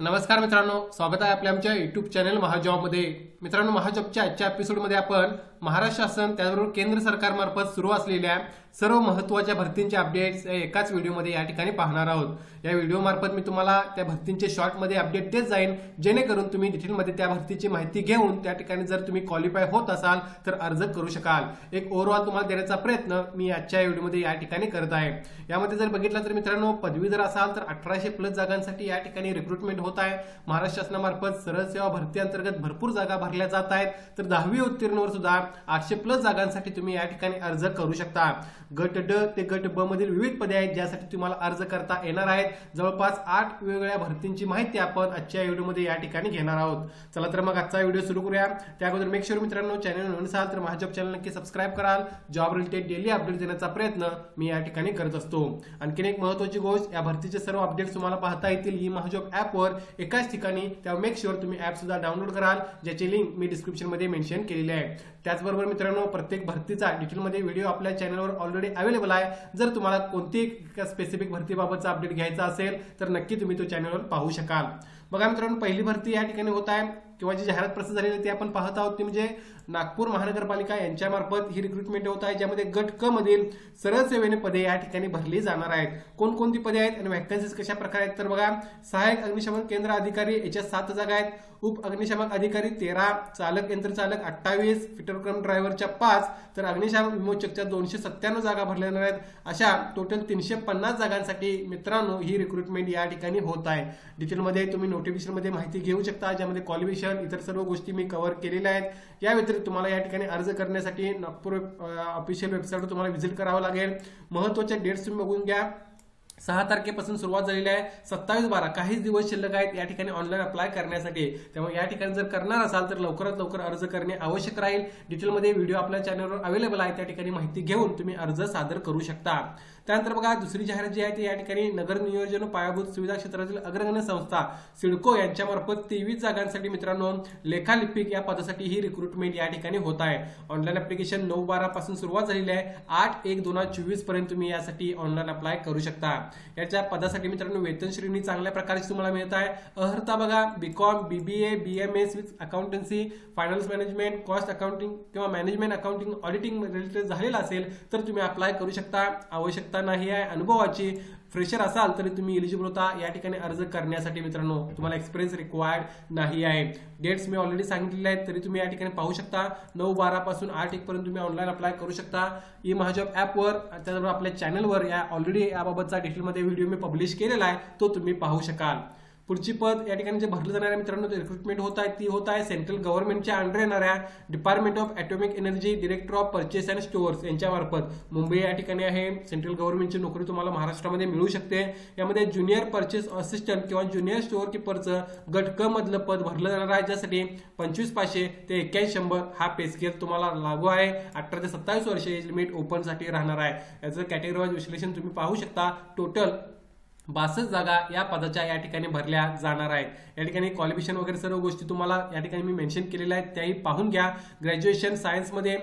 नमस्कार मित्रांनो स्वागत आहे आपल्या आमच्या युट्यूब चॅनल महाजॉबमध्ये. मित्रांनो महाजॉबच्या आजच्या एपिसोडमध्ये आपण महाराष्ट्र शासन त्याचबरोबर केंद्र सरकारमार्फत सुरू असलेल्या सर्व महत्त्वाच्या भरतींचे अपडेट्स एकाच व्हिडिओमध्ये या ठिकाणी पाहणार आहोत. या व्हिडिओमार्फत मी तुम्हाला त्या भरतींचे शॉर्टमध्ये अपडेट देत जाईन. जेणेकरून तुम्ही डिटेलमध्ये त्या भरतीची माहिती घेऊन त्या ठिकाणी जर तुम्ही क्वालिफाय होत असाल तर अर्ज करू शकाल. एक ओव्हरऑल तुम्हाला देण्याचा प्रयत्न मी आजच्या व्हिडिओमध्ये या ठिकाणी करत आहे. यामध्ये जर बघितलं तर मित्रांनो पदवी जर असाल तर अठराशे प्लस जागांसाठी या ठिकाणी रिक्रुटमेंट होत आहे. महाराष्ट्र शासनामार्फत सरळ सेवा भरती अंतर्गत भरपूर जागा भरल्या जात आहेत. तर दहावी उत्तीर्णवर सुद्धा आठशे प्लस जागांसाठी तुम्ही या ठिकाणी अर्ज करू शकता. गट ड ते गट ब मधील विविध पदे आहेत ज्यासाठी तुम्हाला अर्ज करता येणार आहेत. जवळपास आठ वेगवेगळ्या भरतींची माहिती आपण आजच्या व्हिडिओमध्ये या ठिकाणी घेणार आहोत. चला तर मग आजचा व्हिडिओ सुरू करूया. त्या अगोदर मेक शुअर मित्रांनो चॅनल नवीन असाल तर माझ्या चॅनल नक्की सबस्क्राईब कराल. जॉब रिलेटेड डेली अपडेट देण्याचा प्रयत्न मी या ठिकाणी करत असतो. आणखीन एक महत्वाची गोष्ट या भरतीचे सर्व अपडेट्स तुम्हाला पाहता येतील ही महाजॉब ऍपवर एकाच ठिकाणी. त्यावर मेक शुअर तुम्ही ऍप सुद्धा डाउनलोड कराल ज्याची लिंक मी डिस्क्रिप्शनमध्ये मेन्शन केलेली आहे. त्याचबरोबर मित्रांनो प्रत्येक भरतीचा डिटेलमध्ये व्हिडिओ आपल्या चॅनलवर ऑलरेडी अवेलेबल आहे. जर तुम्हाला कोणतीही स्पेसिफिक भरतीबाबतचा अपडेट घ्यायचा असेल तर नक्की तुम्ही तो चॅनलवर पाहू शकाल. बघा मित्रांनो पहिली भरती या ठिकाणी होत आहे. किंवा जी जाहिरात प्रसिद्ध झालेली ती आपण पाहत आहोत ती म्हणजे नागपूर महानगरपालिका यांच्यामार्फत ही रिक्रुटमेंट होत आहे ज्यामध्ये गट क मधील सरळ सेवेने पदे या ठिकाणी भरली जाणार आहेत. कोणकोणती पदे आहेत आणि व्हॅकन्सीज कशा प्रकारे आहेत? तर बघा सहाय्यक अग्निशमन केंद्र अधिकारी याच्या सात जागा आहेत. उप अग्निशामक अधिकारी तेरा चालक यंत्रचालक अठ्ठावीस फिटरक्रम ड्रायव्हरच्या पाच तर अग्निशामक विमोचकच्या दोनशे सत्त्याण्णव जागा भरल्या जाणार आहेत. अशा टोटल तीनशे पन्नास जागांसाठी मित्रांनो ही रिक्रुटमेंट या ठिकाणी होत आहे. डिटेलमध्ये तुम्ही नोटिफिकेशनमध्ये माहिती घेऊ शकता ज्यामध्ये क्वालिफिकेशन इतर सर्व गोष्टी मी कव्हर केलेल्या आहेत. या व्यतिरिक्त तुम्हाला या ठिकाणी अर्ज करण्यासाठी नागपूर ऑफिशियल वेबसाईटवर तुम्हाला व्हिजिट करावं लागेल. महत्त्वाच्या डेट्स तुम्ही बघून घ्या. सहा तारखेपासून सुरुवात झालेली आहे. सत्तावीस बारा काहीच दिवस शिल्लक आहेत या ठिकाणी ऑनलाईन अप्लाय करण्यासाठी. त्यामुळे या ठिकाणी जर करणार असाल तर लवकरात लवकर अर्ज करणे आवश्यक राहील. डिटेलमध्ये व्हिडिओ आपल्या चॅनलवर अवेलेबल आहे. त्या ठिकाणी माहिती घेऊन तुम्ही अर्ज सादर करू शकता. त्यानंतर बघा दुसरी जाहिरात जी आहे ती या ठिकाणी नगर नियोजन पायाभूत सुविधा क्षेत्रातील अग्रगण्य संस्था सिडको यांच्यामार्फत तेवीस जागांसाठी मित्रांनो लेखालिपिक या पदासाठी ही रिक्रुटमेंट या ठिकाणी होत आहे. ऑनलाईन अप्लिकेशन नऊ बारा पासून सुरुवात झालेली आहे. आठ एक दोन हजार चोवीसपर्यंत तुम्ही यासाठी ऑनलाईन अप्लाय करू शकता. याच्या पदासाठी मित्रांनो वेतन श्रेणी चांगल्या प्रकारची तुम्हाला मिळत आहे. अर्हता बघा BCom BBA BMS with accountancy finance management cost accounting किंवा मॅनेजमेंट अकाउंटिंग ऑडिटिंग रिलेटेड झालेला असेल तर तुम्ही अप्लाय करू शकता. आवश्यकता नाही आहे अनुभवाची फ्रेशर असाल तरी तुम्ही एलिजिबल होता. या ठिकाणी अर्ज करण्यासाठी मित्रांनो तुम्हाला एक्सपिरियन्स रिक्वायर्ड नाही आहे. डेट्स मी ऑलरेडी सांगितलेले आहेत तरी तुम्ही या ठिकाणी पाहू शकता. नऊ बारा पासून आठ एक पर्यंत तुम्ही ऑनलाईन अप्लाय करू शकता. ई महाजॉब ॲपवर त्याचबरोबर आपल्या चॅनलवर या ऑलरेडी याबाबतचा डिटेलमध्ये व्हिडिओ मी पब्लिश केलेला आहे तो तुम्ही पाहू शकाल. पुढची पद या ठिकाणी जे भरलं जाणाऱ्या मित्रांनो रिक्रुटमेंट होत आहे ती होत आहे सेंट्रल गव्हर्नमेंटच्या अंडर येणाऱ्या department of atomic energy director of purchase and stores यांच्यामार्फत मुंबई या ठिकाणी आहे सेंट्रल गव्हर्नमेंटची नोकरी तुम्हाला महाराष्ट्रामध्ये मिळू शकते. यामध्ये ज्युनियर परचेस असिस्टंट किंवा ज्युनियर स्टोअर किपरचं गट क मधलं पद भरलं जाणार आहे ज्यासाठी पंचवीस पाचशे ते एक्क्याऐंशी शंभर हा पेस्केल तुम्हाला लागू आहे. अठरा ते सत्तावीस वर्ष एज लिमिट ओपनसाठी राहणार आहे. याचं कॅटेगरी वाईज विश्लेषण तुम्ही पाहू शकता. टोटल बासष्ट जागा या पदाच्या या ठिकाणी भरल्या जाणार आहेत. या ठिकाणी क्वालिफिकेशन वगैरे सर्व गोष्टी तुम्हाला या ठिकाणी मी मेन्शन केलेल्या आहेत. त्याही पाहून घ्या. ग्रॅज्युएशन सायन्समध्ये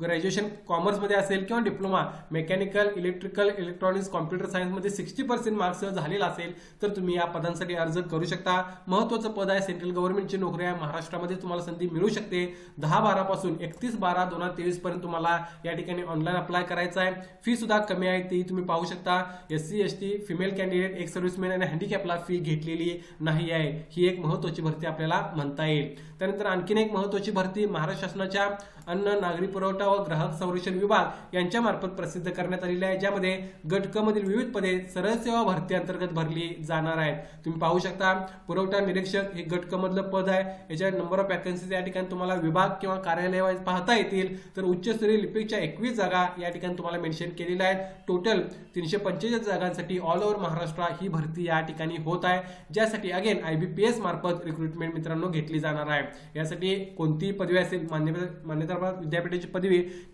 ग्रॅज्युएशन कॉमर्समध्ये असेल किंवा diploma mechanical electrical electronics computer सायन्समध्ये सिक्स्टी पर्सेंट मार्क्स झालेला असेल तर तुम्ही या पदांसाठी अर्ज करू शकता. महत्त्वाचं पद आहे सेंट्रल गव्हर्नमेंटची नोकरी आहे. महाराष्ट्रामध्ये तुम्हाला संधी मिळू शकते. दहा बारापासून एकतीस बारा दोन हजार तेवीस पर्यंत तुम्हाला या ठिकाणी ऑनलाईन अप्लाय करायचं आहे. फी सुद्धा कमी आहे ती तुम्ही पाहू शकता. S C S T female candidate ex serviceman आणि हँडिकॅपला फी घेतलेली नाही आहे. ही एक महत्त्वाची भरती आपल्याला म्हणता येईल. त्यानंतर आणखीन एक महत्त्वाची भरती महाराष्ट्र शासनाच्या अन्न नागरी पुरवठा व ग्राहक संरक्षण विभाग यांच्यामार्फत प्रसिद्ध करण्यात आलेली आहे ज्यामध्ये गट मधील विविध पदे सरळ सेवा भरती अंतर्गत भरली जाणार आहेत. तुम्ही पाहू शकता पुरवठा निरीक्षक हे गट मधलं पद आहे. याच्या नंबर ऑफ वॅकन्सीज या ठिकाणी तुम्हाला विभाग किंवा कार्यालय पाहता येतील. तर उच्चस्तरीय लिपिकच्या एकवीस जागा या ठिकाणी तुम्हाला मेन्शन केलेल्या आहेत. टोटल तीनशे पंचेचाळीस जागांसाठी ऑल ओव्हर महाराष्ट्र ही भरती या ठिकाणी होत आहे. ज्यासाठी अगेन आयबीपीएस मार्फत रिक्रुटमेंट मित्रांनो घेतली जाणार आहे. यासाठी कोणतीही पदवी असेल मान्यता मान्यता विद्यापीठाची पदवी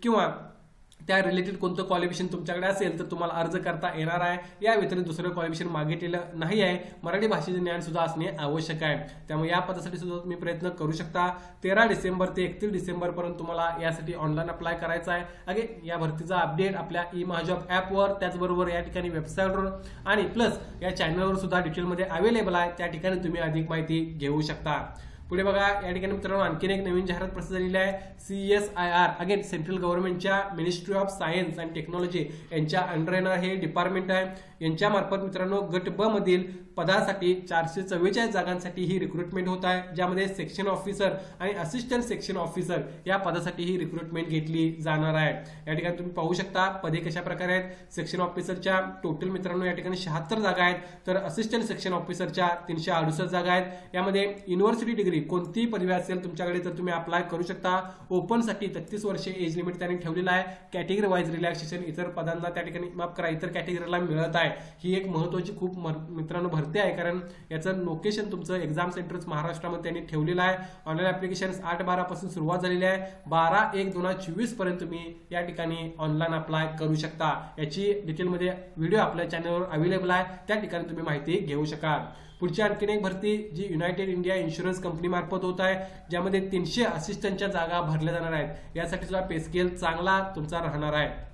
किंवा त्या रिलेटेड कोणतं क्वालिफिकेशन तुमच्याकडे असेल तर तुम्हाला अर्ज करता येणार आहे. या व्यतिरिक्त दुसरं क्वालिफिकेशन मागितलेलं नाही आहे. मराठी भाषेचे ज्ञान सुद्धा असणे आवश्यक आहे. त्यामुळे या पदासाठी सुद्धा तुम्ही प्रयत्न करू शकता. तेरा डिसेंबर ते एकतीस डिसेंबर पर्यंत तुम्हाला यासाठी ऑनलाईन अप्लाय करायचा आहे. अगेन या भरतीचा अपडेट आपल्या ई महाजॉब ॲपवर त्याचबरोबर या ठिकाणी वेबसाईटवर आणि प्लस या चॅनलवर सुद्धा डिटेलमध्ये अवेलेबल आहे. त्या ठिकाणी तुम्ही अधिक माहिती घेऊ शकता. पुढे बघा या ठिकाणी मित्रांनो आणखीन एक नवीन जाहिरात प्रसिद्ध झालेली आहे. C S I R again central गव्हर्नमेंटच्या ministry of science and technology यांच्या अंडर येणार हे डिपार्टमेंट आहे. यांच्या मार्फत मित्रांनो गट ब मधील पदासाठी चारशे चव्वेचाळीस जागांसाठी ही रिक्रुटमेंट होत आहे. ज्यामध्ये सेक्शन ऑफिसर आणि असिस्टंट सेक्शन ऑफिसर या पदासाठी ही रिक्रुटमेंट घेतली जाणार आहे. या ठिकाणी तुम्ही पाहू शकता पदे कशा प्रकारे आहेत. सेक्शन ऑफिसरच्या टोटल मित्रांनो या ठिकाणी शहात्तर जागा आहेत. तर असिस्टंट सेक्शन ऑफिसरच्या तीनशे अडुसष्ट जागा आहेत. यामध्ये युनिव्हर्सिटी डिग्री कोणतीही पदवी असेल तुमच्याकडे तर तुम्ही अप्लाय करू शकता. ओपनसाठी तेहतीस वर्षे एज लिमिट त्यांनी ठेवलेलं आहे. कॅटेगरी वाईज रिलॅक्सेशन इतर पदांना त्या ठिकाणी माफ करा इतर कॅटेगरीला मिळत आहे. ही एक महत्वाची खूप मित्रांनो भरती आहे. कारण याचं लोकेशन तुमचं एक्झाम सेंटर्स महाराष्ट्रामध्ये त्यांनी ठेवलेलं आहे. ऑनलाईन ऍप्लिकेशन आठ बारापासून सुरुवात झालेली आहे. बारा एक दोन हजार चोवीसपर्यंत तुम्ही या ठिकाणी ऑनलाईन अप्लाय करू शकता. याची डिटेलमध्ये व्हिडिओ आपल्या चॅनलवर अवेलेबल आहे. त्या ठिकाणी तुम्ही माहिती घेऊ शकाल. पुढची आणखीन एक भरती जी युनायटेड इंडिया इन्शुरन्स कंपनी मार्फत होत आहे ज्यामध्ये तीनशे असिस्टंटच्या जागा भरल्या जाणार आहेत. यासाठी सुद्धा पे स्केल चांगला तुमचा राहणार आहे.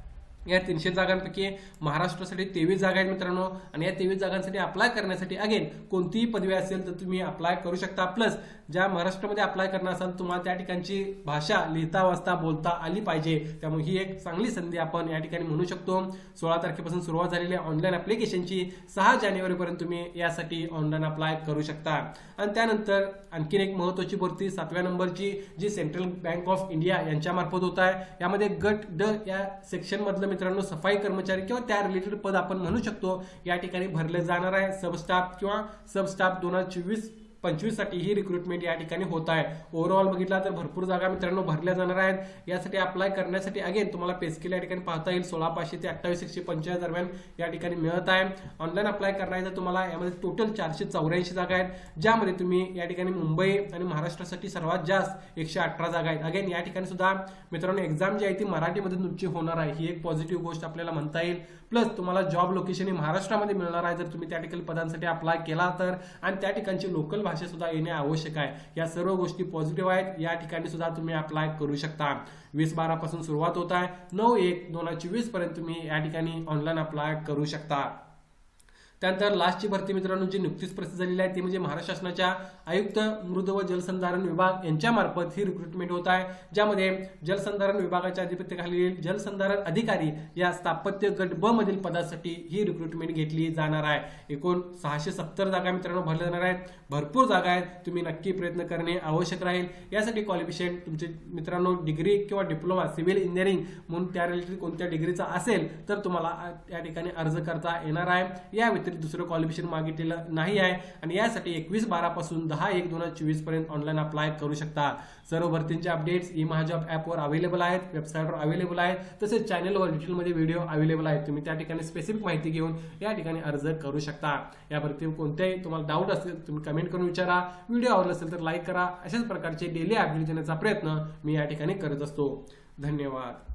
या तीनशे जागांपैकी महाराष्ट्रासाठी तेवीस जागा आहेत मित्रांनो. आणि या तेवीस जागांसाठी अप्लाय करण्यासाठी अगेन कोणतीही पदवी असेल तर तुम्ही अप्लाय करू शकता. प्लस ज्या महाराष्ट्रामध्ये अप्लाय करणार असाल तुम्हाला त्या ठिकाणची भाषा लिहिता वाचता बोलता आली पाहिजे. त्यामुळे ही एक चांगली संधी आपण या ठिकाणी म्हणू शकतो. सोळा तारखेपासून सुरुवात झालेली ऑनलाईन अप्लिकेशनची सहा जानेवारीपर्यंत तुम्ही यासाठी ऑनलाईन अप्लाय करू शकता. आणि त्यानंतर आणखीन एक महत्वाची भरती सातव्या नंबरची जी सेंट्रल बँक ऑफ इंडिया यांच्या मार्फत होत आहे. यामध्ये गट ड या सेक्शनमधलं मित्रांनो सफाई कर्मचारी किंवा त्या रिलेटेड पद आपण म्हणू शकतो. या ठिकाणी भरले जाणार आहे. सबस्टाफ किंवा सबस्टाफ दोन हजार चोवीस पंचवीससाठी ही रिक्रुटमेंट या ठिकाणी होत आहे. ओव्हरऑल बघितला तर भरपूर जागा मित्रांनो भरल्या जाणार आहेत. यासाठी अप्लाय करण्यासाठी अगेन तुम्हाला पेस्किल या ठिकाणी पाहता येईल. सोळा पाचशे ते अठ्ठावीस एकशे पंचेचाळीस दरम्यान या ठिकाणी मिळत आहे. ऑनलाईन अप्लाय करण्याचं तुम्हाला यामध्ये टोटल चारशे चौऱ्याऐंशी जागा आहेत. ज्यामध्ये तुम्ही या ठिकाणी मुंबई आणि महाराष्ट्रासाठी सर्वात जास्त एकशे अठरा जागा आहेत. अगेन या ठिकाणी सुद्धा मित्रांनो एक्झाम जी आहे ती मराठीमध्ये तुमची होणार आहे. ही एक पॉझिटिव्ह गोष्ट आपल्याला म्हणता येईल. प्लस तुम्हाला जॉब लोकेशन ही महाराष्ट्रामध्ये मिळणार आहे. जर तुम्ही त्या ठिकाणी पदांसाठी अप्लाय केला तर. आणि त्या ठिकाणची लोकल भाषा सुद्धा येणे आवश्यक आहे. या सर्व गोष्टी पॉझिटिव्ह आहेत. या ठिकाणी सुद्धा तुम्ही अप्लाय करू शकता. वीस बारा पासून सुरुवात होत आहे. नऊ एक दोन हजार चोवीसपर्यंत तुम्ही या ठिकाणी ऑनलाईन अप्लाय करू शकता. त्यानंतर लास्टची भरती मित्रांनो जी नुकतीच प्रसिद्ध झालेली आहे ती म्हणजे महाराष्ट्र शासनाच्या आयुक्त मृद व जलसंधारण विभाग यांच्या मार्फत ही रिक्रुटमेंट होत आहे. ज्यामध्ये जलसंधारण विभागाच्या अधिपत्याखाली जलसंधारण अधिकारी या स्थापत्य गट ब मधील पदासाठी ही रिक्रुटमेंट घेतली जाणार आहे. एकूण सहाशे सत्तर जागा मित्रांनो भरल्या जाणार आहेत. भरपूर जागा आहेत. तुम्ही नक्की प्रयत्न करणे आवश्यक राहील. यासाठी क्वालिफिकेशन तुमचे मित्रांनो डिग्री किंवा डिप्लोमा सिव्हिल इंजिनिअरिंग म्हणून त्या रिलेटेड कोणत्या डिग्रीचा असेल तर तुम्हाला त्या ठिकाणी अर्ज करता येणार आहे. या व्यतिरिक्त दुसरं क्वालिफिकेशन मागितलेलं नाही आहे. आणि यासाठी एकवीस बारापासून दहा एक दोन हजार चोवीसपर्यंत ऑनलाईन अप्लाय करू शकता. सर्व भरतींचे अपडेट्स ई महाजॉब ॲपवर अवेलेबल आहेत. वेबसाईटवर अवेलेबल आहेत. तसेच चॅनलवर डिटेलमध्ये व्हिडिओ अवेलेबल आहेत. तुम्ही त्या ठिकाणी स्पेसिफिक माहिती घेऊन या ठिकाणी अर्ज करू शकता. या भरतीवर कोणत्याही तुम्हाला डाऊट असेल तुम्ही कमेंट करून विचारा. व्हिडिओ आवडला असेल तर लाईक करा. अशाच प्रकारचे डेली अपडेट देण्याचा प्रयत्न मी या ठिकाणी करत असतो. धन्यवाद.